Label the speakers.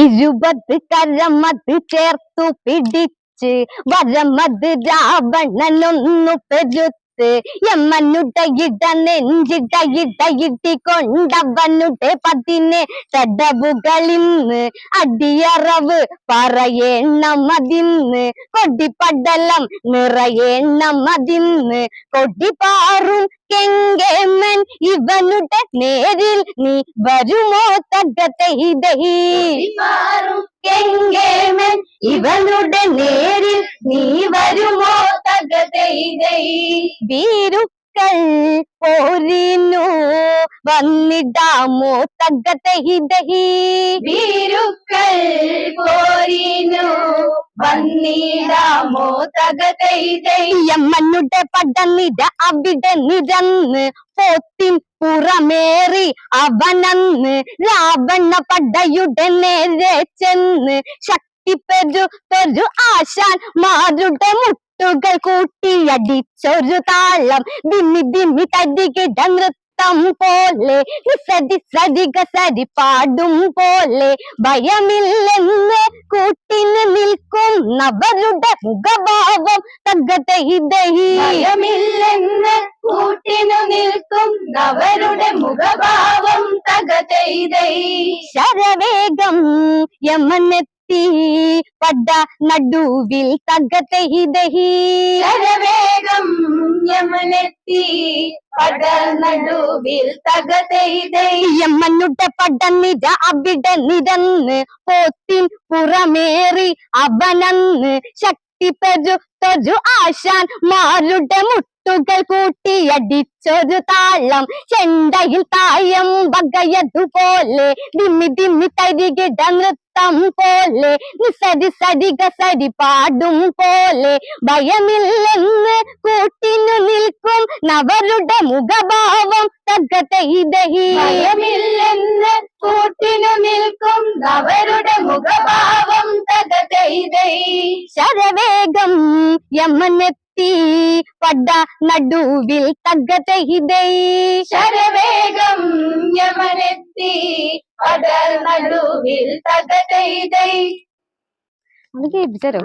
Speaker 1: ഇരുപത് കരമത് ചേർത്തു പിടിച്ച് വരമത് രാവണനൊന്നു പെരുത്ത് യമനുടെ ഇട നെഞ്ചിട ഇട ഇട്ടിക്കൊണ്ടവനുടെ പതിനെ തടവുകളിന്ന് അടിയറവ് പറയേണം അതിന്ന് കൊടിപ്പടലം നിറയേണം അതിന്ന് കൊടിപാറും കെങ്കേമൻ ഇവനുടെ നേരിൽ നീ വരുമോ തകതൈതൈ കെങ്കേമൻ ഇവനുടെ നേരിൽ നീ വരുമോ തകതൈതൈ വീരുക്കൾ പോരിനു വന്നിടാമോ തകതൈതൈ
Speaker 2: വീരുക്കൾ പോരിനു വന്നിടാമോ തകതൈതൈ
Speaker 1: യമ്മനുടെ പടനിര അവിടെ നിരന്ന് പോത്തിൻ പുറമേറി അവനന്ന് രാവണ പടയുടെ നേരെ ചെന്ന് ശക്തി പെരു പെരു ആശാൻ മാരുടെ മുട്ടുകൾ കൂട്ടിയടിച്ചൊരു താളം. ദിമ്മി ദിമ്മി തരികിട നൃത്തം പോലെ സതി സതിക സരി പാടും പോലെ. ഭയമില്ലെന്ന് കൂട്ടിന് നിൽക്കുന്നവരുടെ മുഖഭാവം തകതൈതൈ
Speaker 2: ഭയമില്ലെന്ന് കൂട്ടിനു നിൽക്കുന്നവരുടെ മുഖഭാവം തകതൈതൈ
Speaker 1: ശരവേഗം യമനെത്തി പട നടുവിൽ തകതൈതൈ
Speaker 2: ശരവേഗം യമനെത്തി പട നടുവിൽ തകതൈതൈ
Speaker 1: യമനുടെ പടനിര അവിടെ നിരന്ന് പോത്തിൻ പുറമേറി അവനന്ന് ശക്തി പെരു തൊരു ആശാൻ മാരുടെ മുട്ടുകൾ കൂട്ടിയടിച്ചൊരു താളം. ചെണ്ടയിൽ തായം വകയതുപോലെ ദിമ്മി ദിമ്മി തരികിട നൃത്തം പോലെ നിസരി സരിക സരി പാടും പോലെ ഭയമില്ലെന്ന് കൂട്ടിനു നിൽക്കും നവരുടെ മുഖഭാവം തകതൈതഹി
Speaker 2: ഭയമില്ലെന്ന് കൂട്ടിനു നിൽക്കുന്നവരുടെ മുഖഭാവം തകതൈതൈ
Speaker 1: ശരവേഗം യമനെത്തി പട നടുവിൽ തകതൈതൈ
Speaker 2: ശരവേഗം യമനെത്തി പട നടുവിൽ തകതൈതൈ
Speaker 1: അത് കേൾപ്പിച്ചോ